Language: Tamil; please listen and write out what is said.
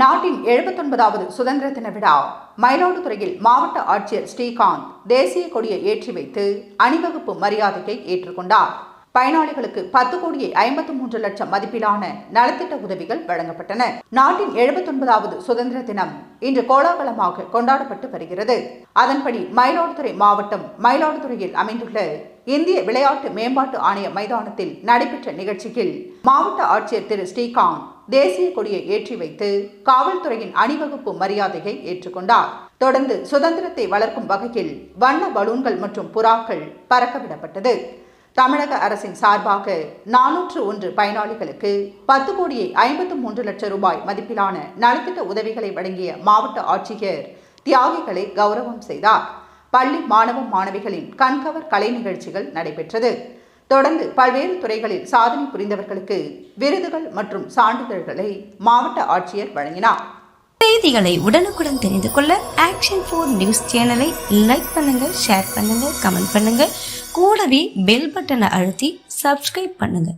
நாட்டின் எழுபத்தொன்பதாவது சுதந்திர தின விழா. மயிலாடுதுறையில் மாவட்ட ஆட்சியர் ஸ்ரீகாந்த் தேசிய கொடியை ஏற்றி வைத்து அணிவகுப்பு மரியாதையை ஏற்றுக்கொண்டார் பயனாளிகளுக்கு பத்து கோடியே ஐம்பத்து மூன்று லட்சம் மதிப்பிலான நலத்திட்ட உதவிகள் வழங்கப்பட்டன. நாட்டின் எழுபத்தொன்பதாவது சுதந்திர தினம் இன்று கோலாகலமாக கொண்டாடப்பட்டு வருகிறது. அதன்படி மயிலாடுதுறை மாவட்டம் மயிலாடுதுறையில் அமைந்துள்ள இந்திய விளையாட்டு மேம்பாட்டு ஆணைய மைதானத்தில் நடைபெற்ற நிகழ்ச்சியில் மாவட்ட ஆட்சியர் திரு ஸ்ரீகாந்த் தேசிய கொடியை ஏற்றி வைத்து காவல்துறையின் அணிவகுப்பு மரியாதையை ஏற்றுக்கொண்டார். தொடர்ந்து சுதந்திரத்தை வளர்க்கும் வகையில் வண்ண பலூன்கள் மற்றும் புறாக்கள் பறக்கவிடப்பட்டது. தமிழக அரசின் சார்பாக நானூற்று ஒன்று பயனாளிகளுக்கு பத்து கோடியே ஐம்பத்து மூன்று லட்சம் ரூபாய் மதிப்பிலான நலத்திட்ட உதவிகளை வழங்கிய மாவட்ட ஆட்சியர் தியாகிகளை கௌரவம் செய்தார். பள்ளி மாணவ மாணவிகளின் கண்கவர் கலை நிகழ்ச்சிகள் நடைபெற்றது. தொடர்ந்து பல்வேறு துறைகளில் சாதனை புரிந்தவர்களுக்கு விருதுகள் மற்றும் சான்றிதழ்களை மாவட்ட ஆட்சியர் வழங்கினார். செய்திகளை உடனுக்குடன் தெரிந்து கொள்ள ஆக்ஷன் ஃபோர் நியூஸ் சேனலை லைக் பண்ணுங்க ஷேர் பண்ணுங்க கமெண்ட் பண்ணுங்க. கூடவே பெல் பட்டனை அழுத்தி சப்ஸ்கிரைப் பண்ணுங்க.